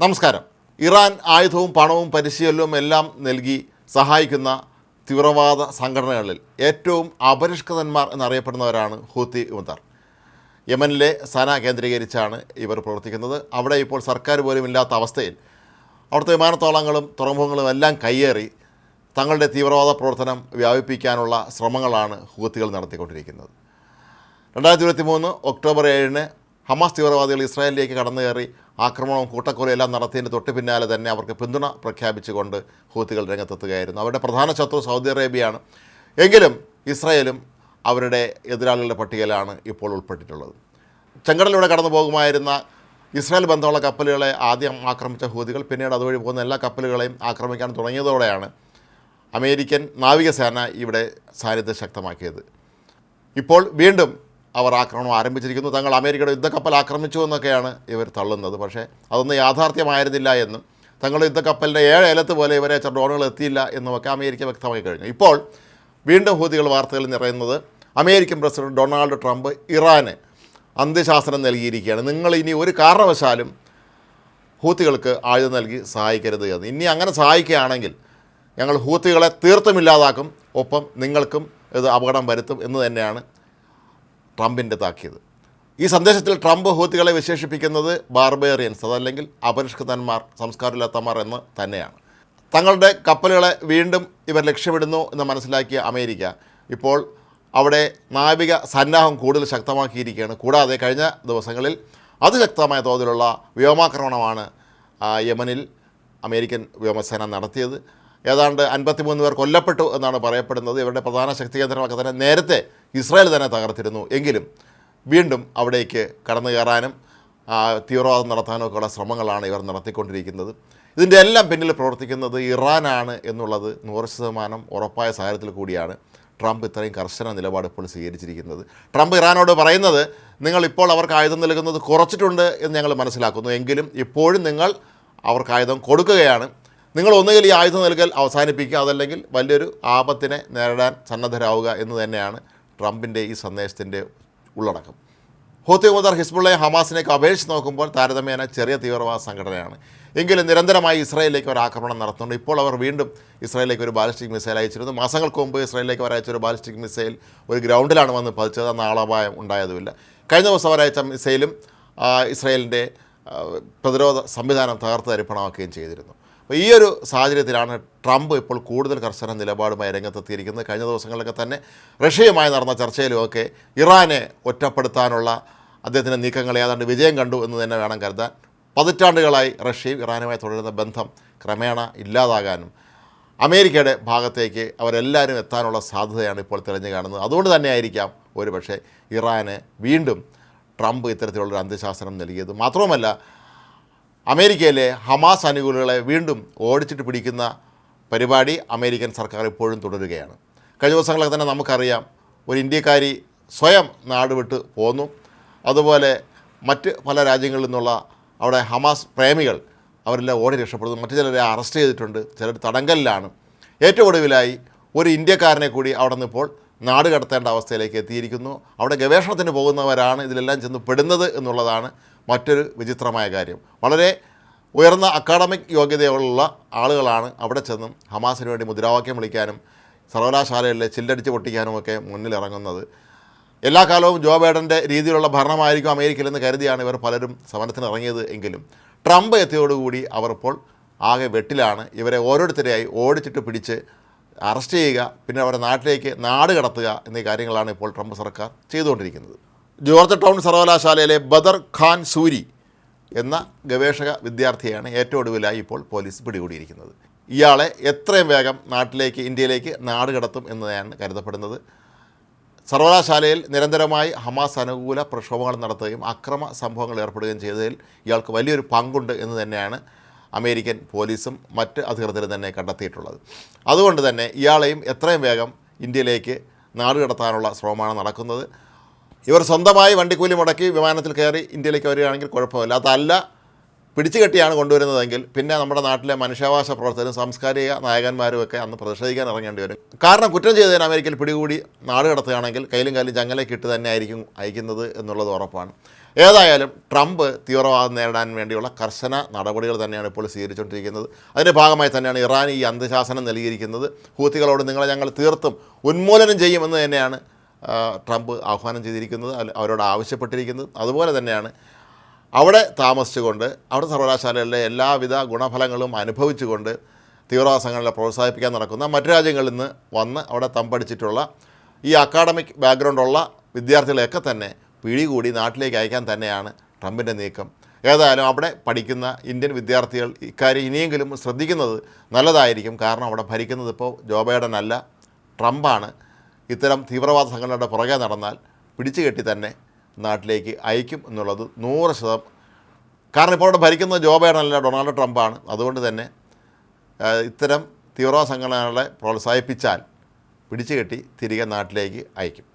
നമസ്കാരം. ഇറാൻ ആയുധവും പണവും പരിശീലനവും എല്ലാം നൽകി സഹായിക്കുന്ന തീവ്രവാദ സംഘടനകളിൽ ഏറ്റവും അപരിഷ്കൃതന്മാർ എന്നറിയപ്പെടുന്നവരാണ് ഹൂത്തി ഉമദർ യമനിലെ സന കേന്ദ്രീകരിച്ചാണ് ഇവർ പ്രവർത്തിക്കുന്നത്. അവിടെ ഇപ്പോൾ സർക്കാർ പോലും ഇല്ലാത്ത അവസ്ഥയിൽ അവിടുത്തെ വിമാനത്താവളങ്ങളും തുറമുഖങ്ങളും എല്ലാം കയ്യേറി തങ്ങളുടെ തീവ്രവാദ പ്രവർത്തനം വ്യാപിപ്പിക്കാനുള്ള ശ്രമങ്ങളാണ് ഹൂത്തികൾ നടത്തിക്കൊണ്ടിരിക്കുന്നത്. രണ്ടായിരത്തി ഇരുപത്തി മൂന്ന് ഒക്ടോബർ ഏഴിന് ഹമാസ് തീവ്രവാദികൾ ഇസ്രായേലിലേക്ക് കടന്നു കയറി ആക്രമണവും കൂട്ടക്കൊലയും എല്ലാം നടത്തിയതിന് തൊട്ട് പിന്നാലെ തന്നെ അവർക്ക് പിന്തുണ പ്രഖ്യാപിച്ചുകൊണ്ട് ഹൂത്തികൾ രംഗത്തെത്തുകയായിരുന്നു. അവരുടെ പ്രധാന ശത്രു സൗദി അറേബ്യയാണ്. എങ്കിലും ഇസ്രായേലും അവരുടെ എതിരാളികളുടെ പട്ടികയിലാണ് ഇപ്പോൾ ഉൾപ്പെട്ടിട്ടുള്ളത്. ചെങ്കടലിലൂടെ കടന്നു പോകുമായിരുന്ന ഇസ്രായേൽ ബന്ധമുള്ള കപ്പലുകളെ ആദ്യം ആക്രമിച്ച ഹൂതികൾ പിന്നീട് അതുവഴി പോകുന്ന എല്ലാ കപ്പലുകളെയും ആക്രമിക്കാൻ തുടങ്ങിയതോടെയാണ് അമേരിക്കൻ നാവികസേന ഇവിടെ സാന്നിധ്യം ശക്തമാക്കിയത്. ഇപ്പോൾ വീണ്ടും അവർ ആക്രമണം ആരംഭിച്ചിരിക്കുന്നു. തങ്ങൾ അമേരിക്കയുടെ യുദ്ധക്കപ്പൽ ആക്രമിച്ചു എന്നൊക്കെയാണ് ഇവർ തള്ളുന്നത്. പക്ഷേ അതൊന്നും യാഥാർത്ഥ്യമായിരുന്നില്ല എന്നും തങ്ങളുടെ യുദ്ധക്കപ്പലിന്റെ ഏഴ് ഏലത്ത് പോലെ ഇവരെ ഡ്രോണുകൾ എത്തിയില്ല എന്നുമൊക്കെ അമേരിക്ക വ്യക്തമായി കഴിഞ്ഞു. ഇപ്പോൾ വീണ്ടും ഹൂതികൾ വാർത്തകളിൽ നിറയുന്നത് അമേരിക്കൻ പ്രസിഡന്റ് ഡൊണാൾഡ് ട്രംപ് ഇറാന് അന്ത്യശാസനം നൽകിയിരിക്കുകയാണ്. നിങ്ങൾ ഇനി ഒരു കാരണവശാലും ഹൂത്തികൾക്ക് ആയുധം നൽകി സഹായിക്കരുത് എന്ന്. ഇനി അങ്ങനെ സഹായിക്കുകയാണെങ്കിൽ ഞങ്ങൾ ഹൂത്തികളെ തീർത്തും ഇല്ലാതാക്കും. ഒപ്പം നിങ്ങൾക്കും ഇത് അപകടം വരുത്തും എന്ന് തന്നെയാണ് ട്രംപിന്റെ താക്കീത്. ഈ സന്ദേശത്തിൽ ട്രംപ് ഹൂത്തികളെ വിശേഷിപ്പിക്കുന്നത് ബാർബേറിയൻസ് അതല്ലെങ്കിൽ അപരിഷ്കൃതന്മാർ സംസ്കാരമില്ലാത്തമാർ എന്ന് തന്നെയാണ്. തങ്ങളുടെ കപ്പലുകളെ വീണ്ടും ഇവർ ലക്ഷ്യമിടുന്നു എന്ന് മനസ്സിലാക്കിയ അമേരിക്ക ഇപ്പോൾ അവിടെ നാവിക സന്നാഹം കൂടുതൽ ശക്തമാക്കിയിരിക്കുകയാണ്. കൂടാതെ കഴിഞ്ഞ ദിവസങ്ങളിൽ അതിശക്തമായ തോതിലുള്ള വ്യോമാക്രമണമാണ് യമനിൽ അമേരിക്കൻ വ്യോമസേന നടത്തിയത്. ഏതാണ്ട് അൻപത്തിമൂന്ന് പേർ കൊല്ലപ്പെട്ടു എന്നാണ് പറയപ്പെടുന്നത്. ഇവരുടെ പ്രധാന ശക്തി കേന്ദ്രങ്ങളൊക്കെ തന്നെ നേരത്തെ ഇസ്രായേൽ തന്നെ തകർത്തിരുന്നു. എങ്കിലും വീണ്ടും അവിടേക്ക് കടന്നു കയറാനും തീവ്രവാദം നടത്താനും ഒക്കെയുള്ള ശ്രമങ്ങളാണ് ഇവർ നടത്തിക്കൊണ്ടിരിക്കുന്നത്. ഇതിന്റെ എല്ലാം പിന്നിൽ പ്രവർത്തിക്കുന്നത് ഇറാനാണ് എന്നുള്ളത് നൂറ് ശതമാനം ഉറപ്പായ സാഹചര്യത്തിൽ കൂടിയാണ് ട്രംപ് ഇത്രയും കർശന നിലപാട് ഇപ്പോൾ സ്വീകരിച്ചിരിക്കുന്നത്. ട്രംപ് ഇറാനോട് പറയുന്നത് നിങ്ങൾ ഇപ്പോൾ അവർക്ക് ആയുധം നൽകുന്നത് കുറച്ചിട്ടുണ്ട് എന്ന് ഞങ്ങൾ മനസ്സിലാക്കുന്നു. എങ്കിലും ഇപ്പോഴും നിങ്ങൾ അവർക്ക് ആയുധം കൊടുക്കുകയാണ്. നിങ്ങൾ ഒന്നുകിൽ ഈ ആയുധം നൽകൽ അവസാനിപ്പിക്കുക അതല്ലെങ്കിൽ വലിയൊരു ആപത്തിനെ നേരിടാൻ സന്നദ്ധരാവുക എന്ന് തന്നെയാണ് ട്രംപിന്റെ ഈ സന്ദേശത്തിന്റെ ഉള്ളടക്കം. ഹൂത്തി മുതർ ഹിസ്ബുള്ളയെ ഹമാസിനേക്ക് അപേക്ഷിച്ച് നോക്കുമ്പോൾ താരതമ്യേന ചെറിയ തീവ്രവാദ സംഘടനയാണ്. എങ്കിലും നിരന്തരമായി ഇസ്രായേലിലേക്ക് ഒരു ആക്രമണം നടത്തുന്നുണ്ട്. ഇപ്പോൾ അവർ വീണ്ടും ഇസ്രായേലിലേക്ക് ഒരു ബാലിസ്റ്റിക് മിസൈൽ അയച്ചിരുന്നു. മാസങ്ങൾക്ക് മുമ്പ് ഇസ്രായേലിലേക്ക് അവർ അയച്ച ഒരു ബാലിസ്റ്റിക് മിസൈൽ ഒരു ഗ്രൗണ്ടിലാണ് വന്ന് പതിച്ചത്. അന്ന് ആളപായം ഉണ്ടായതുമില്ല. കഴിഞ്ഞ ദിവസം അവർ അയച്ച മിസൈലും ഇസ്രായേലിന്റെ പ്രതിരോധ സംവിധാനം തകർത്ത് തരിപ്പണമാക്കുകയും ചെയ്തിരുന്നു. അപ്പോൾ ഈ ഒരു സാഹചര്യത്തിലാണ് ട്രംപ് ഇപ്പോൾ കൂടുതൽ കർശന നിലപാടുമായി രംഗത്തെത്തിയിരിക്കുന്നത്. കഴിഞ്ഞ ദിവസങ്ങളിലൊക്കെ തന്നെ റഷ്യയുമായി നടന്ന ചർച്ചയിലുമൊക്കെ ഇറാനെ ഒറ്റപ്പെടുത്താനുള്ള അദ്ദേഹത്തിന്റെ നീക്കങ്ങൾ ഏതാണ്ട് വിജയം കണ്ടു എന്ന് തന്നെ വേണം കരുതാൻ. പതിറ്റാണ്ടുകളായി റഷ്യയും ഇറാനുമായി തുടരുന്ന ബന്ധം ക്രമേണ ഇല്ലാതാകാനും അമേരിക്കയുടെ ഭാഗത്തേക്ക് അവരെല്ലാവരും എത്താനുള്ള സാധ്യതയാണ് ഇപ്പോൾ തെളിഞ്ഞു കാണുന്നത്. അതുകൊണ്ട് തന്നെയായിരിക്കാം ഒരുപക്ഷെ ഇറാന് വീണ്ടും ട്രംപ് ഇത്തരത്തിലുള്ളൊരു അന്ത്യശാസനം നൽകിയത്. മാത്രവുമല്ല അമേരിക്കയിലെ ഹമാസ് അനുകൂലികളെ വീണ്ടും ഓടിച്ചിട്ട് പിടിക്കുന്ന പരിപാടി അമേരിക്കൻ സർക്കാർ ഇപ്പോഴും തുടരുകയാണ്. കഴിഞ്ഞ ദിവസങ്ങളൊക്കെ തന്നെ നമുക്കറിയാം ഒരു ഇന്ത്യക്കാരി സ്വയം നാടുവിട്ട് പോന്നു. അതുപോലെ മറ്റ് പല രാജ്യങ്ങളിൽ നിന്നുള്ള അവിടെ ഹമാസ് പ്രേമികൾ അവരെല്ലാം ഓടി രക്ഷപ്പെടുന്നു. മറ്റു ചിലരെ അറസ്റ്റ് ചെയ്തിട്ടുണ്ട് ചിലർ തടങ്കലിലാണ്. ഏറ്റവും ഒടുവിലായി ഒരു ഇന്ത്യക്കാരനെ കൂടി അവിടെ നിന്ന് ഇപ്പോൾ നാട് കടത്തേണ്ട അവസ്ഥയിലേക്ക് എത്തിയിരിക്കുന്നു. അവിടെ ഗവേഷണത്തിന് പോകുന്നവരാണ് ഇതിലെല്ലാം ചെന്ന് പെടുന്നത് എന്നുള്ളതാണ് മറ്റൊരു വിചിത്രമായ കാര്യം. വളരെ ഉയർന്ന അക്കാഡമിക് യോഗ്യതയുള്ള ആളുകളാണ് അവിടെ ചെന്നും ഹമാസിന് വേണ്ടി മുദ്രാവാക്യം വിളിക്കാനും സർവകലാശാലകളിലെ ചില്ലടിച്ച് പൊട്ടിക്കാനുമൊക്കെ മുന്നിലിറങ്ങുന്നത് എല്ലാ കാലവും ജോ ബൈഡന്റെ രീതിയിലുള്ള ഭരണമായിരിക്കും അമേരിക്കയിലെന്ന് കരുതിയാണ് ഇവർ പലരും സമരത്തിന് ഇറങ്ങിയത് എങ്കിലും. ട്രംപ് എത്തിയോടുകൂടി അവർ ഇപ്പോൾ ആകെ വെട്ടിലാണ്. ഇവരെ ഓരോരുത്തരെയായി ഓടിച്ചിട്ട് പിടിച്ച് അറസ്റ്റ് ചെയ്യുക പിന്നെ അവരുടെ നാട്ടിലേക്ക് നാട് കടത്തുക എന്നീ കാര്യങ്ങളാണ് ഇപ്പോൾ ട്രംപ് സർക്കാർ ചെയ്തുകൊണ്ടിരിക്കുന്നത്. ജോർജ് ടൗൺ സർവകലാശാലയിലെ ബദർ ഖാൻ സൂരി എന്ന ഗവേഷക വിദ്യാർത്ഥിയാണ് ഏറ്റവും ഒടുവിലായി ഇപ്പോൾ പോലീസ് പിടികൂടിയിരിക്കുന്നത്. ഇയാളെ എത്രയും വേഗം നാട്ടിലേക്ക് ഇന്ത്യയിലേക്ക് നാട് കടത്തും എന്നതാണ് കരുതപ്പെടുന്നത്. സർവകലാശാലയിൽ നിരന്തരമായി ഹമാസ് അനുകൂല പ്രക്ഷോഭങ്ങൾ നടത്തുകയും അക്രമ സംഭവങ്ങൾ ഏർപ്പെടുകയും ചെയ്തതിൽ ഇയാൾക്ക് വലിയൊരു പങ്കുണ്ട് എന്ന് തന്നെയാണ് അമേരിക്കൻ പോലീസും മറ്റ് അധികൃതരും തന്നെ കണ്ടെത്തിയിട്ടുള്ളത്. അതുകൊണ്ട് തന്നെ ഇയാളെയും എത്രയും വേഗം ഇന്ത്യയിലേക്ക് നാട് കടത്താനുള്ള ശ്രമമാണ് നടക്കുന്നത്. ഇവർ സ്വന്തമായി വണ്ടിക്കൂലി മുടക്കി വിമാനത്തിൽ കയറി ഇന്ത്യയിലേക്ക് വരികയാണെങ്കിൽ കുഴപ്പമില്ല. അതല്ല പിടിച്ചു കെട്ടിയാണ് കൊണ്ടുവരുന്നതെങ്കിൽ പിന്നെ നമ്മുടെ നാട്ടിലെ മനുഷ്യാവകാശ പ്രവർത്തകരും സാംസ്കാരിക നായകന്മാരും ഒക്കെ അന്ന് പ്രതിഷേധിക്കാൻ ഇറങ്ങേണ്ടി വരും. കാരണം കുറ്റം ചെയ്തതിന് അമേരിക്കയിൽ പിടികൂടി നാട് കടത്തുകയാണെങ്കിൽ കയ്യിലും കാലും ചങ്ങലേക്ക് ഇട്ട് തന്നെ ആയിരിക്കും അയക്കുന്നത് എന്നുള്ളത് ഉറപ്പാണ്. ഏതായാലും ട്രംപ് തീവ്രവാദം നേരിടാൻ വേണ്ടിയുള്ള കർശന നടപടികൾ തന്നെയാണ് ഇപ്പോൾ സ്വീകരിച്ചുകൊണ്ടിരിക്കുന്നത്. അതിന്റെ ഭാഗമായി തന്നെയാണ് ഇറാൻ ഈ അന്ധശാസനം നൽകിയിരിക്കുന്നത്. ഹൂത്തികളോട് നിങ്ങളെ ഞങ്ങൾ തീർത്തും ഉന്മൂലനം ചെയ്യുമെന്ന് തന്നെയാണ് ട്രംപ് ആഹ്വാനം ചെയ്തിരിക്കുന്നത്. അവരോട് ആവശ്യപ്പെട്ടിരിക്കുന്നത്. അതുപോലെ തന്നെയാണ് അവിടെ താമസിച്ചുകൊണ്ട് അവിടെ സർവകലാശാലകളിലെ എല്ലാവിധ ഗുണഫലങ്ങളും അനുഭവിച്ചുകൊണ്ട് തീവ്രവാദ സംഘടനകളെ പ്രോത്സാഹിപ്പിക്കാൻ നടക്കുന്ന മറ്റു രാജ്യങ്ങളിൽ നിന്ന് വന്ന് അവിടെ തമ്പടിച്ചിട്ടുള്ള ഈ അക്കാഡമിക് ബാക്ക്ഗ്രൗണ്ടുള്ള വിദ്യാർത്ഥികളെയൊക്കെ തന്നെ പിടികൂടി നാട്ടിലേക്ക് അയക്കാൻ തന്നെയാണ് ട്രംപിന്റെ നീക്കം. ഏതായാലും അവിടെ പഠിക്കുന്ന ഇന്ത്യൻ വിദ്യാർത്ഥികൾ ഇക്കാര്യം ഇനിയെങ്കിലും ശ്രദ്ധിക്കുന്നത് നല്ലതായിരിക്കും. കാരണം അവിടെ ഭരിക്കുന്നത് ഇപ്പോൾ ജോ ബൈഡൻ അല്ല ട്രംപാണ്. ഇത്തരം തീവ്രവാദ സംഘടനയുടെ പുറകെ നടന്നാൽ പിടിച്ചു കെട്ടി തന്നെ നാട്ടിലേക്ക് അയക്കും എന്നുള്ളത് നൂറ് ശതം കാരണം ഇപ്പോൾ അവിടെ ഭരിക്കുന്നത് ജോ ബൈഡൻ അല്ല ഡൊണാൾഡ് ട്രംപാണ്. അതുകൊണ്ട് തന്നെ ഇത്തരം തീവ്രവാദ സംഘടനകളെ പ്രോത്സാഹിപ്പിച്ചാൽ പിടിച്ചു കെട്ടി തിരികെ നാട്ടിലേക്ക് അയക്കും.